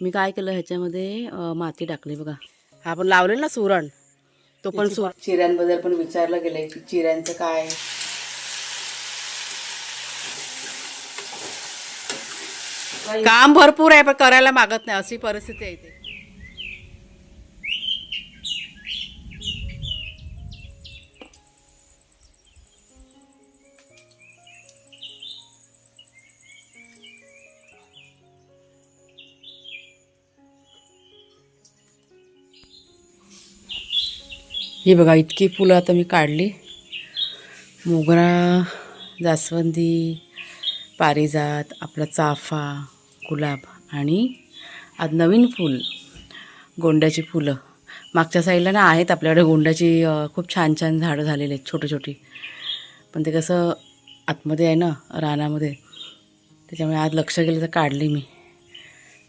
मी काय केलं ह्याच्यामध्ये माती टाकली बघा. हा आपण लावलेलं ना सुरण तो पण सुरण चिऱ्यांबद्दल पण विचारलं गेलंय की चिऱ्यांचं काय काम भरपूर आहे पण करायला मागत नाही अशी परिस्थिती आहे इथे. ही बघा इतकी फुलं आता मी काढली. मोगरा जास्वंदी पारिजात आपला चाफा गुलाब आणि आज नवीन फूल गोंड्याची फुलं. मागच्या साईडला ना आहेत आपल्याकडे गोंड्याची खूप छान छान झाडं झालेली आहेत छोटी छोटी. पण ते कसं आतमध्ये आहे ना रानामध्ये त्याच्यामुळे आज लक्ष गेलं तर काढली मी.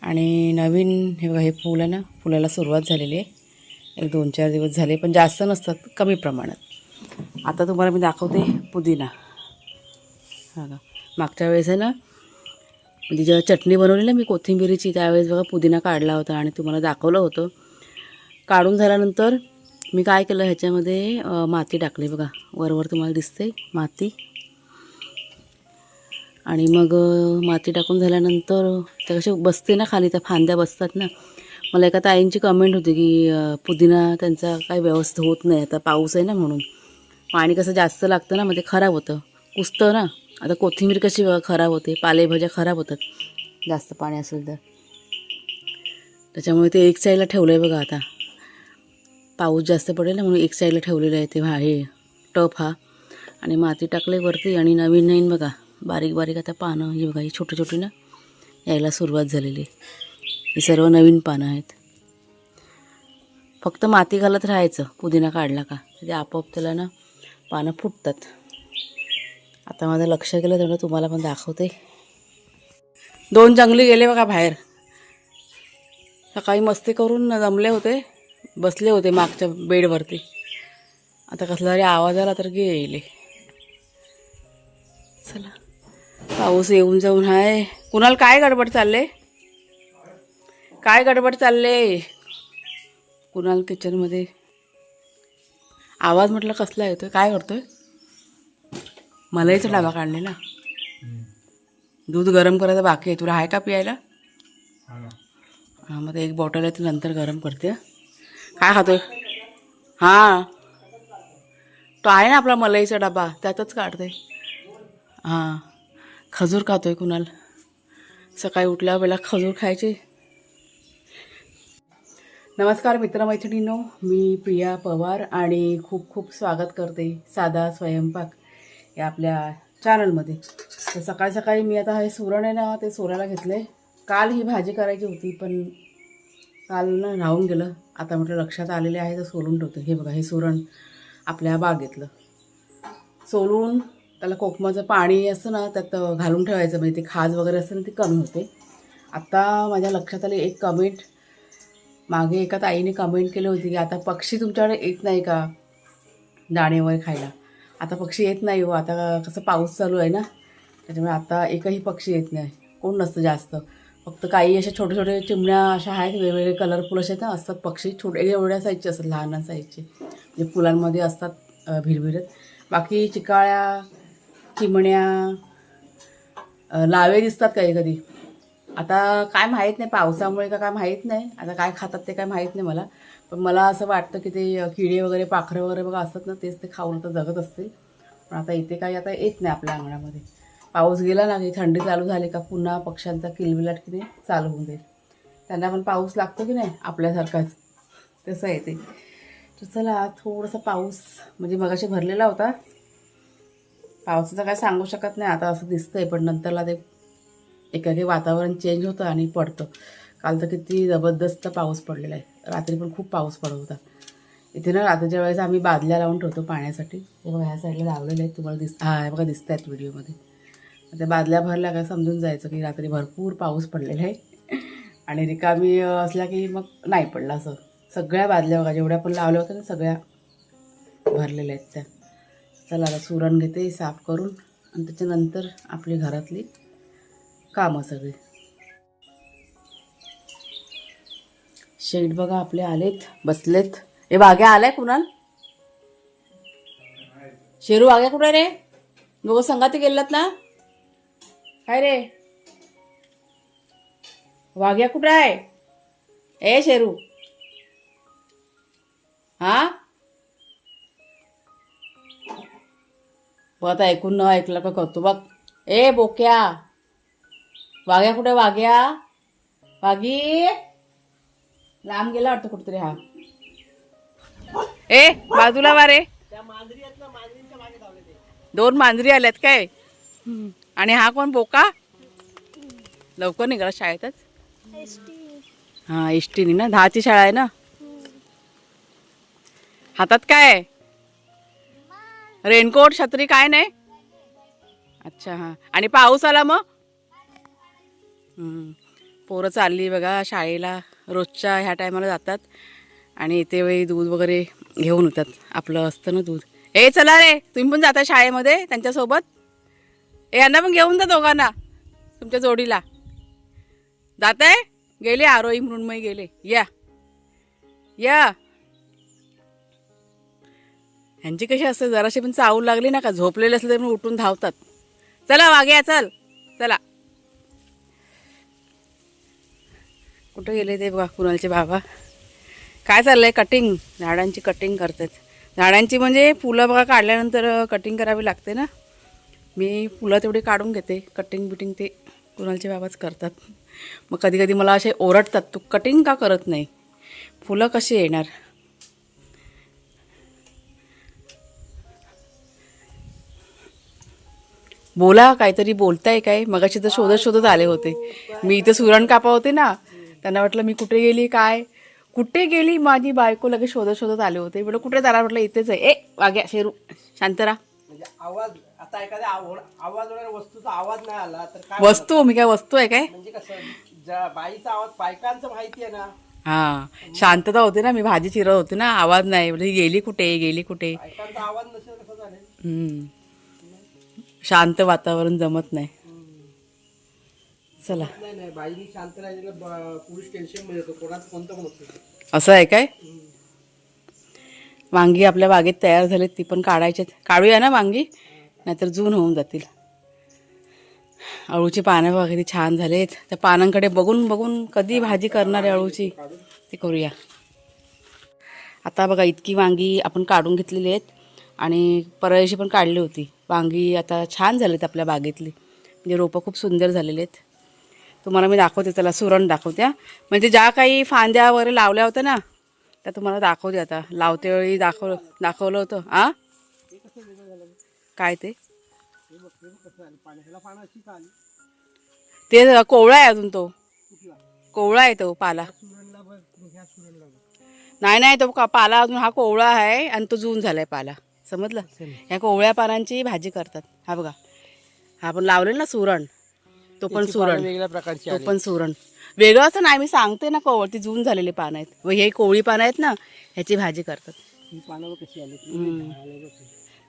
आणि नवीन हे बघा हे फूल आहे ना फुलाला सुरुवात झालेली आहे. एक दोन चार दिवस झाले पण जास्त नसतात कमी प्रमाणात. आता तुम्हाला मी दाखवते पुदिना. हा का? मागच्या वेळेस आहे ना म्हणजे जेव्हा चटणी बनवली ना मी कोथिंबिरीची त्यावेळेस बघा पुदिना काढला होता आणि तुम्हाला दाखवलं होतं. काढून झाल्यानंतर मी काय केलं ह्याच्यामध्ये माती टाकली बघा. वरवर तुम्हाला दिसते माती. आणि मग माती टाकून झाल्यानंतर त्या कशा बसते ना खाली त्या फांद्या बसतात ना मला एका ताईंची कमेंट होती की पुदिना त्यांचा काही व्यवस्थित होत नाही. आता पाऊस आहे ना म्हणून. पाणी कसं जास्त लागतं ना मग ते खराब होतं. कुसतं ना. आता कोथिंबीर कशी खराब होते पालेभाज्या खराब होतात. जास्त पाणी असेल तर. त्याच्यामुळे ते एक साईडला ठेवलं आहे बघा आता. पाऊस जास्त पडेल ना म्हणून एक साईडला ठेवलेलं आहे ते हा हे टप हा. आणि माती टाकले वरती आणि नवीन नवीन बघा. बारीक बारीक आता पानं ही बघा ही छोटी छोटी ना. यायला सुरुवात झालेली आहे. ही सर्व नवीन पानं आहेत. फक्त माती घालत राहायचं. पुदिना काढला का? म्हणजे आपोआप त्याला ना पानं फुटतात. आता माझं लक्ष गेलं तेवढं तुम्हाला पण दाखवते. दोन जंगली गेले बघा बाहेर. सकाळी मस्ती करून जमले होते. बसले होते मागच्या बेडवरती. आता कसला तरी आवाज आला तर गेले. चला. पाऊस येऊन जाऊन हाय. कुणाला काय गडबड चालले काय गडबड चालले? कुणाल किचनमध्ये आवाज म्हटलं कसला येतोय? काय करतोय? मलाईचा डबा काढले ना. दूध गरम करायचं बाकी आहे. तुला आहे का प्यायला? हां मग एक बॉटल आहे ती नंतर गरम करते. हं. काय खातोय? हां. तो आहे ना आपला मलाईचा डबा. त्यातच काढते. हां. खजूर खातोय कुणाल. सकाळी उठल्या वेळेला खजूर खायचे. नमस्कार मित्रमैत्रिणींनो मी प्रिया पवार आणि खूप खूप स्वागत करते साधा स्वयंपाक या आपल्या चॅनलमध्ये तर सकाळी सकाळी मी आता हे सुरण आहे ना ते सोलायला घेतले काल ही भाजी करायची होती पण काल ना राहून गेलं. आता म्हटलं लक्षात आलेले आहे तर सोलून ठेवते. हे बघा हे सुरण आपल्या बागेतलं. सोलून त्याला कोकमाचं पाणी असतं ना त्यात घालून ठेवायचं. म्हणजे ते खाज वगैरे असतं ना ती कमी होते. आत्ता माझ्या लक्षात आले एक कमेंट मागे एका ताईने कमेंट केली होती की आता पक्षी तुमच्याकडे येत नाही का दाणे खायला? आता पक्षी येत नाही हो आता कसं पाऊस चालू आहे ना? त्याच्यामुळे आता एकही पक्षी येत नाही. कोण नसतं जास्त. फक्त काही अशा छोटे छोटे चिमण्या अशा आहेत वेगवेगळे कलरफुल असे ना असतात पक्षी. छोटे एवढ्या साईजचे असतात लहान साईजचे जे म्हणजे फुलांमध्ये असतात भिरभिरत. बाकी चिकाळ्या चिमण्या लावे दिसतात कधी कधी. आता काय माहीत नाही पावसामुळे का काय माहीत नाही. आता काय खातात ते काय माहीत नाही मला. पण मला असं वाटतं की ते किडे वगैरे पाखरं वगैरे बघा असतात ना तेच ते खाऊन तर जगत असतील. पण आता इथे काही आता येत नाही आपल्या अंगणामध्ये. पाऊस गेला ना की थंडी चालू झाली का पुन्हा पक्ष्यांचा किलबिलाट की नाही चालू होऊन जाईल. त्यांना पण पाऊस लागतो की नाही? आपल्यासारखाच. तसं आहे ते. तर चला थोडासा पाऊस म्हणजे मगाशी भरलेला होता. पावसाचं काय सांगू शकत नाही. आता असं दिसतंय पण नंतरला ते एकाएकी वातावरण चेंज होतं आणि पडतं. काल तर किती जबरदस्त पाऊस पडलेला आहे. रात्री पण खूप पाऊस पडत होता. इथे ना रात्रीच्या वेळेस आम्ही बादल्या लावून ठेवतो पाण्यासाठी. बघा ह्या साईडला लावलेले आहेत. तुम्हाला दिस हा बघा दिसत आहेत व्हिडिओमध्ये त्या बादल्या भरल्या का समजून जायचं की रात्री भरपूर पाऊस पडलेला आहे. आणि रिकामी असल्या की मग नाही पडला असं. सगळ्या बादल्या बघा जेवढ्या पण लावल्या होत्या ना सगळ्या भरलेल्या आहेत त्या. चला आता सुरण घेते साफ करून. आणि त्याच्यानंतर आपली घरातली कामं सगळी. शेट बघा आपले आलेत बसलेत. ए वाघ्या आलाय कुणाल? शेरू वाघ्या कुठे रे? गो संघात गेलात ना? काय रे. वाघ्या कुठे आहे? ए शेरू. हा? बघ आता ऐकून न ऐकलं का करतो बघ. ए बोक्या. वाघ्या कुठे वाघ्या? वाघी? लांब गेला वाटतं कुठतरी हा. ए बाजूला वा रे. दोन मांजरी आल्यात काय. आणि हा कोण बोका? लवकर निघाला शाळेतच. हा एसटीने ना दहाची शाळा आहे ना? हातात काय? आहे रेनकोट छत्री काय नाही? अच्छा हां. आणि पाऊस आला मग. पोरं चालली बघा शाळेला. रोजच्या ह्या टायमाला जातात आणि इथे वेळी दूध वगैरे घेऊन येतात. आपलं असतं ना दूध. ए चला रे तुम्ही पण जाता शाळेमध्ये त्यांच्यासोबत? ए यांना पण घेऊन जा दोघांना तुमच्या जोडीला. जात आहे गेले आरोही मृण्मयी गेले. या. या. ह्यांची कशी असते? जराशी पण चावू लागली ना का? झोपलेले असले तरी पण उठून धावतात. चला वाघ्या चल. चला. कुठं गेले ते बघा कुणालचे बाबा. काय चाललंय कटिंग झाडांची कटिंग करतात. झाडांची म्हणजे फुलं बघा काढल्यानंतर कटिंग करावी लागते ना? मी फुलं तेवढी काढून घेते. कटिंग बिटिंग ते कुणालचे बाबाच करतात. मग कधी कधी मला असे ओरडतात तू कटिंग का करत नाही? फुलं कशी येणार? बोला काहीतरी बोलताय काय? मगाशी तर शोधत शोधत आले होते. मी इथे सुरण कापा होते ना? त्यांना वाटलं मी कुठे गेली? काय? कुठे गेली? माझी बायको लगेच शोधत शोधत आले होते. म्हटलं कुठे? जाणार म्हटलं इथेच आहे. ए वाग्या शेरू शांतरा म्हणजे आवाज आता एखाद्या आव- आवाज वगैरे वस्तूचा आवाज नाही आला तर काय वस्तू मी काय वस्तू आहे काय? म्हणजे कसं ज्या बाईचा आवाज बायकांचं माहिती आहे ना. हा. शांतता होते ना मी भाजी चिरत होते ना आवाज नाही. म्हणजे गेली कुठे? गेली कुठे? बायकांचा आवाज नसेल कसं झालं? हम्म. शांत वातावरण जमत नाही. चला. नाही नाही बाईनी शांत राहिलेलं ब- पुरुष टेन्शनमध्ये येतो कोणाचं कोणतं पण होतं? असं आहे काय? वांगी आपल्या बागेत तयार झालीत ती पण काढायच्यात काढूया ना वांगी? नाहीतर जून होऊन जातील. अळूची पानं किती छान झालेत. त्या पानांकडे बघून बघून कधी भाजी करणार आहे अळूची ते करूया. आता बघा इतकी वांगी आपण काढून घेतलेली आहेत आणि परदेशी पण काढली होती. वांगी आता छान झालीत आपल्या बागेतली. म्हणजे रोपं खूप सुंदर झालेली आहेत. तुम्हाला मी दाखवते त्याला सुरण दाखवते हा. म्हणजे ज्या काही फांद्या वगैरे लावल्या होत्या ना त्या तुम्हाला दाखवते आता. लावते वेळी दाखव दाखवलं होतं आ काय ते? ते कोवळा आहे अजून तो. कोवळा आहे तो पाला. नाही नाही तो का- पाला अजून हा कोवळा आहे आणि तो जून झालाय पाला. समजलं? ह्या कोवळ्या पानांची भाजी करतात. हा बघा. हा पण लावलेला ना सुरण. तो पण सुरण. वेगळ्या प्रकारची तो पण सुरण. वेगळं असं नाही मी सांगते ना कोवळ ती जून झालेली पानं आहेत. व हे कोवळी पानं आहेत ना ह्याची भाजी करतात. ही पानं बघ कशी आली. हम्म. आले बघ.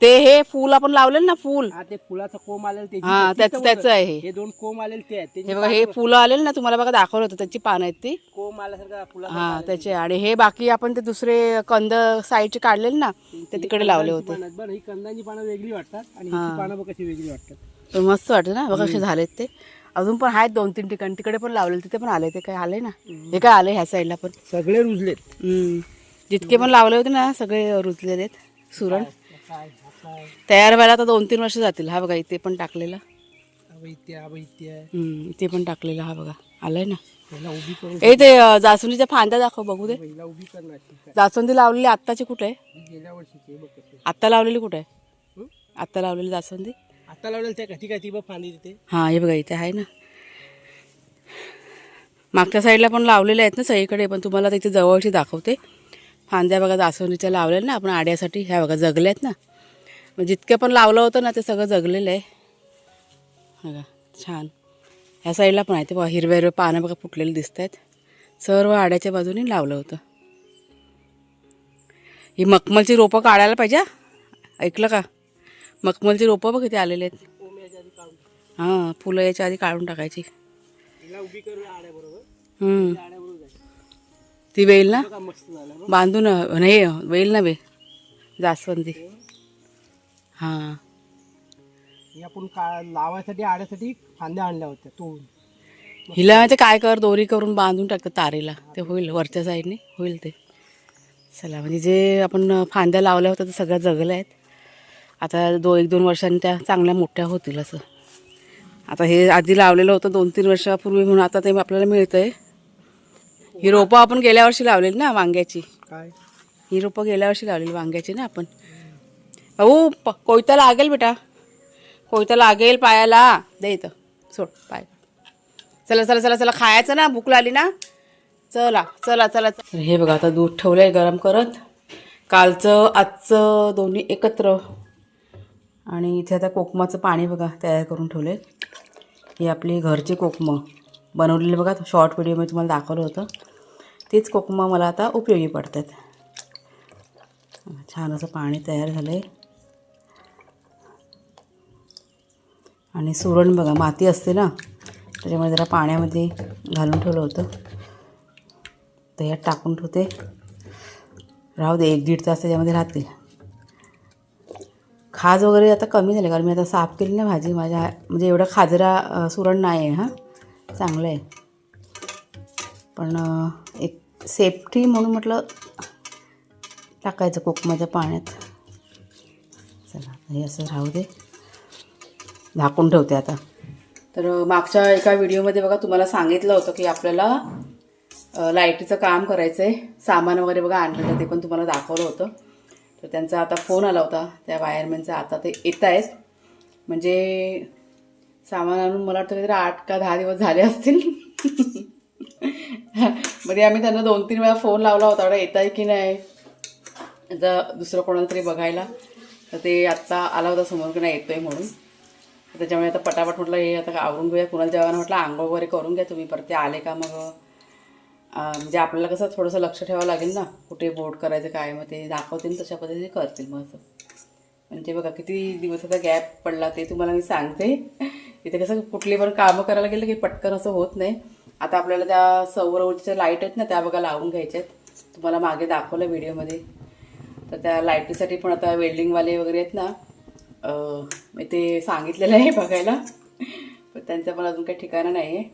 ते हे फूल आपण लावलेलं ना फूल. हा ते फुलाचं कोंब आलेलं त्याची हा त्याचं आहे हे. हे दोन कोंब आलेले ते आहेत. त्याची हे बघा हे फुलं आलेलं ना तुम्हाला बघा दाखवलं होतं त्याची पानं आहेत ती. कोंब आल्यासारखं फुला हा त्याचे. आणि हे बाकी आपण ते दुसरे कंद साईडचे काढलेले ना ते तिकडे लावले होते. पानं बरं ही कंदाची पानं वेगळी वाटतात आणि पानं बघ कशी वेगळी वाटतात. मस्त वाटतं ना बघा कसे झालेत ते. अजून पण आहेत दोन तीन ठिकाणी. तिकडे पण लावलेले तिथे पण आले ते काय आले ना. हे काय आले ह्या साईडला पण? सगळे रुजलेत. हम्म. जितके पण लावले होते ना सगळे रुजलेले आहेत. सुरण. तयार व्हायला आता दोन तीन वर्ष जातील. हा बघा इथे पण टाकलेला. अवैत्य अवैत्य हम्म, इथे पण टाकलेला हा बघा. आलाय ना. उभी करून ए ते अं, जास्वंदीच्या फांद्या दाखव बघू दे. पहिला उभी करणार काय जास्वंदी लावलेली आत्ताची कुठे? आहे गेल्या वर्षीची बघ लावलेली कुठे? आहे? आत्ता लावलेली जास्वंदी? आता लावलेलं त्या कधी काय ती बघ फांदी तिथे हां हे बघा इथे आहे ना. मागच्या साईडला पण लावलेले आहेत ना सगळीकडे पण तुम्हाला तिथे जवळची दाखवते. फांद्या बघा जास्वंदीच्या लावलेल्या ना आपण आड्यासाठी ह्या बघा जगल्या आहेत ना. मग जितकं पण लावलं होतं ना ते सगळं जगलेलं आहे. बघा छान. ह्या साईडला पण आहे ते बघा हिरव्या हिरव्या पानं बघा फुटलेली दिसत आहेत सर्व आड्याच्या बाजूने लावलं होतं. ही मखमलची रोपं काढायला पाहिजे ऐकलं का? मखमलची रोपं बघ इथे आलेले आहेत. हां फुलं याच्या आधी काढून टाकायची. ती वेल ना? बांधून नाही वेल ना बे. जास्वंदी. हां. हे. आपण का लावायसाठी आड्यासाठी फांद्या आणल्या होत्या तोडून. हिला ते काय कर दोरी करून बांधून टाकतं तारेला. ते होईल वरच्या साईडने होईल ते. चला म्हणजे जे आपण फांद्या लावल्या होत्या ते सगळ्या जगल्या आहेत. आता दो एक दोन वर्षांनी त्या चांगल्या मोठ्या होतील असं. आता हे आधी लावलेलं होतं दोन तीन वर्षापूर्वी म्हणून आता ते आपल्याला मिळतं आहे ही रोपं आपण गेल्या वर्षी लावलेली ना वांग्याची. काय? ही रोपं गेल्या वर्षी लावलेली वांग्याची ना आपण. भाऊ प कोयता लागेल बेटा. कोयता लागेल पायाला. दे इथं. सोड पाय. चला चला चला चला खायचं ना. भूक लागली ना. चला चला चला चला. हे बघा आता दूध ठेवलं आहे गरम करत. कालचं आजचं दोन्ही एकत्र. आणि इथे आता कोकमाचं पाणी बघा तयार करून ठेवलं आहे आपली घरची कोकमं. बनवलेली बघा शॉर्ट व्हिडिओमध्ये तुम्हाला दाखवलं होतं. तीच कोकमं मला आता उपयोगी पडतात. छान असं पाणी तयार झालं आहे आणि सुरण बघा माती असते ना त्याच्यामुळे जरा पाण्यामध्ये घालून ठेवलं होतं. तर यात टाकून ठेवते. राहू दे एक दीड तास त्याच्यामध्ये राहतील. खाज वगैरे आता कमी झाले कारण मी आता साफ केली ना भाजी. माझ्या म्हणजे एवढं खाजरा सुरण नाही आहे हां. चांगलं आहे. पण एक सेफ्टी म्हणून म्हटलं टाकायचं कोकमाच्या पाण्यात. चला हे असं राहू दे. झाकून ठेवते आता. तर मागच्या एका व्हिडिओमध्ये बघा तुम्हाला सांगितलं होतं की आपल्याला लाईटीचं काम करायचं आहे सामान वगैरे बघा आणलेलं ते पण तुम्हाला दाखवलं होतं. तर त्यांचा आता फोन आला होता त्या वायरमॅनचा. आता ते येत आहेत. म्हणजे सामान आणून मला वाटतं काहीतरी आठ का दहा दिवस झाले असतील. म्हणजे आम्ही त्यांना दोन तीन वेळा फोन लावला होता एवढा येत आहे की नाही? जर दुसरं कोणाला तरी बघायला. तर ते आत्ता आला होता समोर की नाही येतोय म्हणून. त्याच्यामुळे आता पटापट म्हटलं हे आता आवरून घेऊया. कुणाला जेवायला म्हटलं आंघोळ वगैरे करून घ्या तुम्ही. परत ते आले का मग? म्हणजे आपल्याला कसं थोडंसं लक्ष ठेवावं लागेल ना कुठे बोट करायचं काय मग ते दाखवतील तशा पद्धतीने करतील मग असं. म्हणजे बघा किती दिवसाचा गॅप पडला ते तुम्हाला मी सांगते. इथे कसं कुठली पण कामं करायला गेलं की पटकन असं होत नाही. आता आपल्याला त्या सौर ऊर्जेच्या लाइट आहेत ना त्या बघा लावून घ्यायच्या आहेत. तुम्हाला मागे दाखवलं व्हिडिओमध्ये तर त्या लाईटीसाठी पण आता वेल्डिंगवाले वगैरे आहेत ना मी ते सांगितलेलं आहे बघायला. पण त्यांचं पण अजून काही ठिकाणं नाही आहे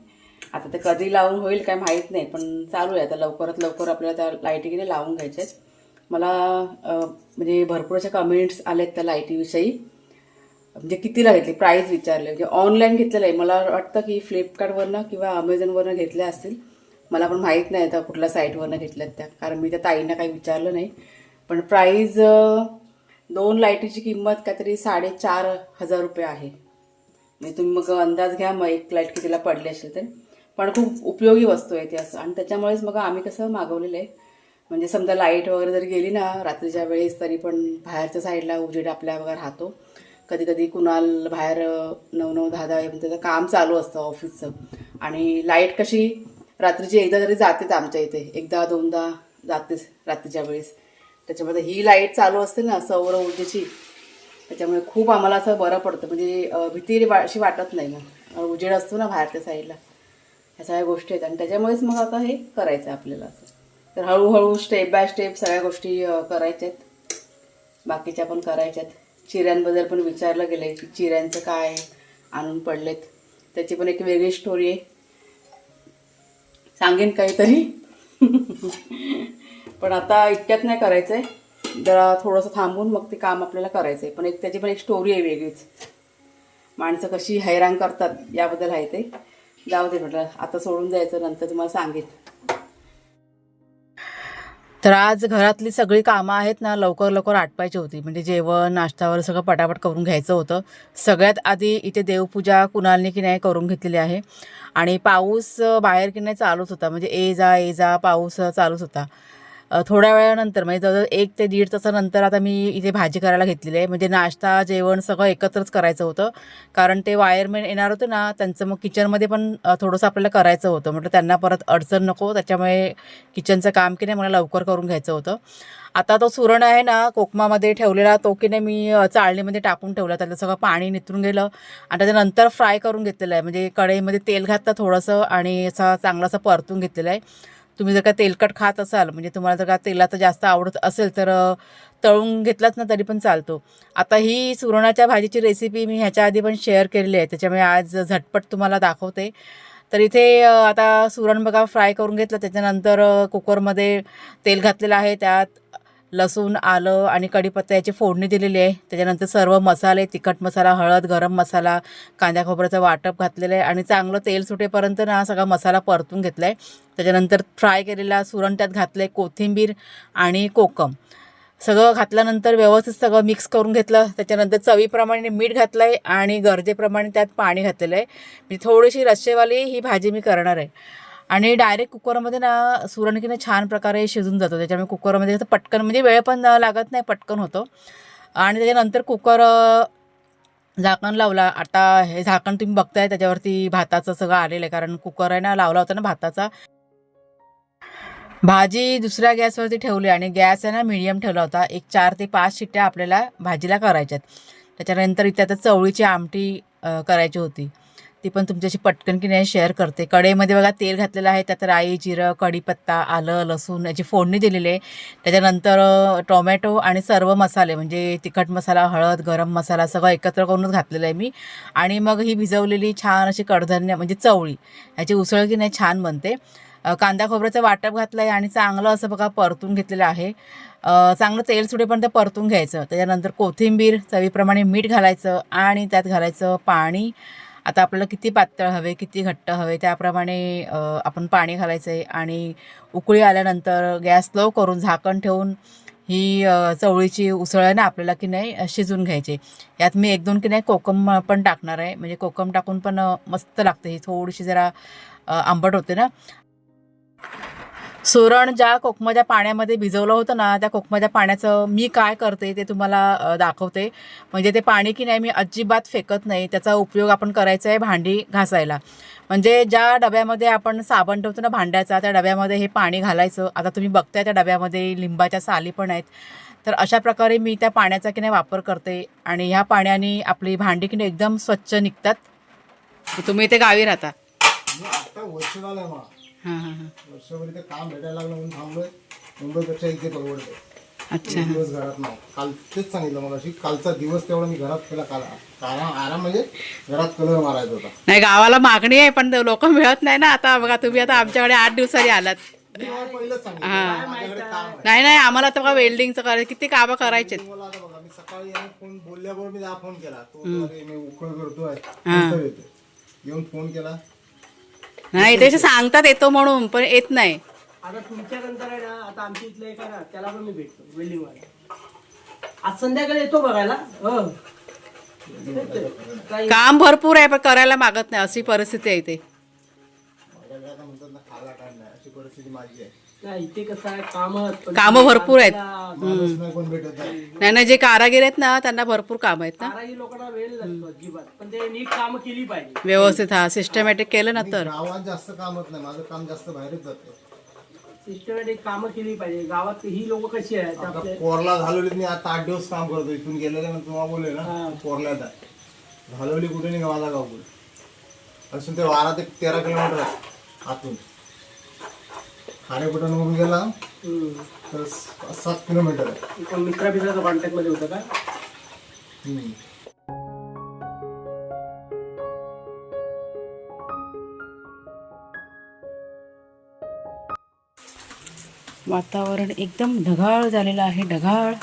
आता ते कधी लावून होईल काय माहीत नाही पण चालू आहे आता लवकरात लवकर आपल्याला त्या लाईटी लावून घ्यायचे आहेत मला म्हणजे भरपूर अशा कमेंट्स आलेत त्या लाईटीविषयी म्हणजे कितीला घेतली प्राईस विचारले. म्हणजे ऑनलाईन घेतलेलं आहे. मला वाटतं की फ्लिपकार्टवरनं किंवा अमेझॉनवरनं घेतल्या असतील. मला पण माहीत नाही आता कुठल्या साईटवरनं घेतल्यात त्या. कारण मी त्या ताईंना काही विचारलं नाही. पण प्राईज दोन लाईटीची किंमत काहीतरी साडेचार हजार रुपये आहे. म्हणजे तुम्ही मग अंदाज घ्या मग एक लाइट कितीला पडली असेल तर. पण खूप उपयोगी वस्तू आहे ती असं. आणि त्याच्यामुळेच मग आम्ही कसं मागवलेलं आहे. म्हणजे समजा लाइट वगैरे जरी गेली ना रात्रीच्या वेळेस तरी पण बाहेरच्या साईडला उजेड आपल्या वगैरे राहतो. कधी कधी कुणाल बाहेर नऊ नऊ दहा दहा त्याचं काम चालू असतं ऑफिसचं आणि लाइट कशी रात्रीची एकदा जरी जातेच आमच्या इथे. एकदा दोनदा जातेच रात्रीच्या वेळेस. त्याच्यामध्ये ही लाइट चालू असते ना सौर ऊर्जेची. त्याच्यामुळे खूप आम्हाला असं बरं पडतं. म्हणजे भीती वा- अशी वाटत नाही ना. उजेड असतो ना बाहेरच्या साईडला ह्या सगळ्या गोष्टी आहेत. आणि त्याच्यामुळेच मग आता हे करायचं आहे आपल्याला असं. तर हळूहळू स्टेप बाय स्टेप सगळ्या गोष्टी करायच्या आहेत बाकीच्या पण करायच्यात. चिऱ्यांबद्दल पण विचारलं गेलं आहे की चिऱ्यांचं काय आणून पडलेत. त्याची पण एक वेगळी स्टोरी आहे. सांगेन काहीतरी. पण आता इतक्यात नाही करायचं आहे जरा थोडंसं थांबून मग ते काम आपल्याला करायचं आहे पण एक त्याची पण एक स्टोरी आहे वेगळीच. माणसं कशी हैराण करतात याबद्दल आहे ते. जाऊ दे म्हटलं आता सोडून जायचं नंतर तुम्हाला सांगेन. तर आज घरातली सगळी कामं आहेत ना लवकर लवकर आटपायची होती. म्हणजे जेवण नाश्तावर सगळं पटापट करून घ्यायचं होतं. सगळ्यात आधी इथे देवपूजा कुणालने की नाही करून घेतलेली आहे. आणि पाऊस बाहेर की नाही चालूच होता. म्हणजे ए जा ए जा पाऊस चालूच होता. थोड्या वेळानंतर म्हणजे जवळजवळ एक ते दीड तासानंतर आता मी इथे भाजी करायला घेतलेली आहे. म्हणजे नाश्ता जेवण सगळं एकत्रच करायचं होतं. कारण ते वायरमॅन येणार होते ना त्यांचं मग किचनमध्ये पण थोडंसं आपल्याला करायचं होतं. म्हटलं त्यांना परत अडचण नको. त्याच्यामुळे किचनचं काम की नाही मला लवकर करून घ्यायचं होतं. आता तो सुरण आहे ना कोकमामध्ये ठेवलेला तो की नाही मी चाळणीमध्ये टाकून ठेवला. त्याला सगळं पाणी नितरून गेलं. आणि त्याच्यानंतर फ्राय करून घेतलेलं आहे. म्हणजे कढईमध्ये तेल घातलं थोडंसं आणि असा चांगलं असं परतून घेतलेलं आहे. तुम्ही जर का तेलकट खात असाल म्हणजे तुम्हाला जर का तेलाचं जास्त आवडत असेल तर तळून घेतलाच ना तरी पण चालतो. आता ही सुरणाच्या भाजीची रेसिपी मी ह्याच्या आधी पण शेअर केलेली आहे. त्याच्यामुळे आज झटपट तुम्हाला दाखवते. तर इथे आता सुरण बघा फ्राय करून घेतलं. त्याच्यानंतर कुकरमध्ये तेल घातलेलं आहे. त्यात लसूण आलं आणि कढीपत्ता याची फोडणी दिलेली आहे. त्याच्यानंतर सर्व मसाले तिखट मसाला हळद गरम मसाला कांद्या खोबऱ्याचं वाटप घातलेलं आहे आणि चांगलं तेल सुटेपर्यंत ना सगळा मसाला परतून घेतला आहे त्याच्यानंतर फ्राय केलेला सुरण त्यात घातलं आहे कोथिंबीर आणि कोकम. सगळं घातल्यानंतर व्यवस्थित सगळं मिक्स करून घेतलं. त्याच्यानंतर चवीप्रमाणे मीठ घातलं आहे आणि गरजेप्रमाणे त्यात पाणी घातलेलं आहे. मी थोडीशी रस्सेवाली ही भाजी मी करणार आहे. आणि डायरेक्ट कुकरमध्ये ना सुरण छान प्रकारे शिजून जातो. त्याच्यामुळे कुकरमध्ये कसं पटकन म्हणजे वेळ पण लागत नाही पटकन होतो. आणि त्याच्यानंतर कुकर झाकण लावला. आता हे झाकण तुम्ही बघताय त्याच्यावरती भाताचं सगळं आलेलं आहे. कारण कुकर आहे ना लावला होता ना भाताचा. भाजी दुसऱ्या गॅसवरती ठेवली आणि गॅस आहे ना मिडियम ठेवला होता. एक चार ते पाच शिट्ट्या आपल्याला भाजीला करायच्यात. त्याच्यानंतर इथे आता चवळीची आमटी करायची होती. ती पण तुमच्याशी पटकन की नाही शेअर करते. कढईमध्ये बघा तेल घातलेलं आहे त्यात राई जिरं कढीपत्ता आलं लसूण याची फोडणी दिलेली आहे. त्याच्यानंतर टोमॅटो आणि सर्व मसाले म्हणजे तिखट मसाला हळद गरम मसाला सगळं एकत्र करूनच घातलेलं आहे मी. आणि मग ही भिजवलेली छान अशी कडधान्य म्हणजे चवळी ह्याची उसळ की नाही छान बनते. कांदा खोबऱ्याचं वाटप घातलं आहे आणि चांगलं असं बघा परतून घेतलेलं आहे. चांगलं तेल सुटेपर्यंत परतून घ्यायचं. त्याच्यानंतर कोथिंबीर चवीप्रमाणे मीठ घालायचं आणि त्यात घालायचं पाणी. आता आपल्याला किती पातळ हवे किती घट्ट हवे त्याप्रमाणे आपण पाणी घालायचं आहे आणि उकळी आल्यानंतर गॅस स्लो करून झाकण ठेवून ही चवळीची उसळ आहे ना आपल्याला की नाही शिजून घ्यायची. यात मी एक दोन की नाही कोकम पण टाकणार आहे. म्हणजे कोकम टाकून पण मस्त लागते. ही थोडीशी जरा आंबट होते ना. सुरण ज्या कोकमाच्या पाण्यामध्ये भिजवलं होतं ना त्या कोकमाच्या पाण्याचं मी काय करते ते तुम्हाला दाखवते. म्हणजे ते पाणी की नाही मी अजिबात फेकत नाही. त्याचा उपयोग आपण करायचा आहे भांडी घासायला. म्हणजे ज्या डब्यामध्ये आपण साबण ठेवतो ना भांड्याचा त्या डब्यामध्ये हे पाणी घालायचं. आता तुम्ही बघताय त्या डब्यामध्ये लिंबाच्या साली पण आहेत. तर अशा प्रकारे मी त्या पाण्याचा की नाही वापर करते. आणि ह्या पाण्याने आपली भांडी की नाही एकदम स्वच्छ निघतात. तुम्ही इथे गावी राहता. हां हां हां. वर्षभर इथे काम भेटायला लागलं म्हणून थांबलोय. मुंबईपेक्षा इथे परवडते अच्छा. एक दिवस घरात नाही. काल तेच सांगितलं मला कालचा दिवस तेवढा मी घरात केला. काल आराम आराम म्हणजे घरात कलर मारायचा होता. नाही गावाला मागणी आहे पण लोक मिळत नाही ना आता. बघा तुम्ही आता आमच्याकडे आठ दिवसांनी आलात. मी तुम्हाला पहिलंच सांगितलं. माझ्याकडे काम आहे? नाही नाही आम्हाला आता बघा वेल्डिंगचं करायचं किती कामं करायचे मला आता बघा मी सकाळी याने फोन बोलल्याबरोबर मी फोन केला. तो मी उकळ करतोय. नंतर येतो येऊन फोन केला. नाही ते सांगतात येतो म्हणून पण येत नाही. आता तुमच्या नंतर आहे ना आता आमच्या इथलं एक आहे ना त्याला पण मी भेटतो आज संध्याकाळी येतो बघायला. हो. काही काम भरपूर आहे पण करायला मागत नाही अशी परिस्थिती आहे म्हणतात ना खायला काय नाही अशी परिस्थिती माझी आहे. इथे कसं आहे? काम कामं भरपूर आहेत. माणूस नाही कोण भेटत नाही नाही नाही जे कारागीर आहेत ना त्यांना भरपूर काम आहेत ना. कारागी लोकांना वेळ लागतो अजिबात. पण ते नीट काम केली पाहिजे. व्यवस्थित हा सिस्टमॅटिक केलं ना तर. गावात जास्त काम होत नाही. माझं काम जास्त बाहेरच जातं. सिस्टमॅटिक कामं केली पाहिजे. गावात ही लोक कशी आहेत? आता आपले कोरला घालवलीत मी आता आठ दिवस काम करतो इथून गेलेले मग तुम्हाला बोलले ना हा. कोरल्यात आहे घालवली कुठे नाही माझा गाव कुठे असून ते बारा ते तेरा किलोमीटर आहे आतून. खारेपटणवरून गेला हम्म. तर स- सात किलोमीटर. आहे मित्रा बित्राचा कॉन्टॅक्टमध्ये होता का? हम्म. वातावरण एकदम ढगाळ झालेलं आहे ढगाळ.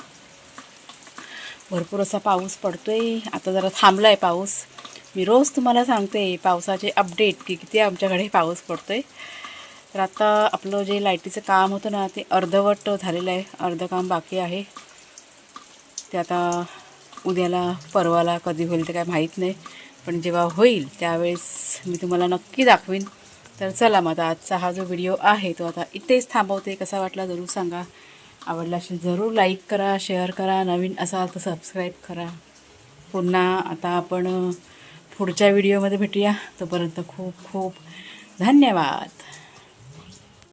भरपूर असा पाऊस पडतोय. आता जरा थांबला आहे पाऊस. मी रोज तुम्हाला सांगते पावसाचे अपडेट की किती आमच्याकडे पाऊस पडतोय. तर आता आपलं जे लाईटीचं काम होतं ना ते अर्धवट झालेलं आहे. अर्ध काम बाकी आहे. ते आता उद्याला परवाला कधी होईल ते काय माहीत नाही. पण जेव्हा होईल त्यावेळेस मी तुम्हाला नक्की दाखवीन. तर चला मग आता आजचा हा जो व्हिडिओ आहे तो आता इथेच थांबवते. कसा वाटला जरूर सांगा. आवडला असेल जरूर लाईक करा शेअर करा. नवीन असाल तर सबस्क्राईब करा. पुन्हा आता आपण पुढच्या व्हिडिओमध्ये भेटूया. तोपर्यंत खूप खूप धन्यवाद.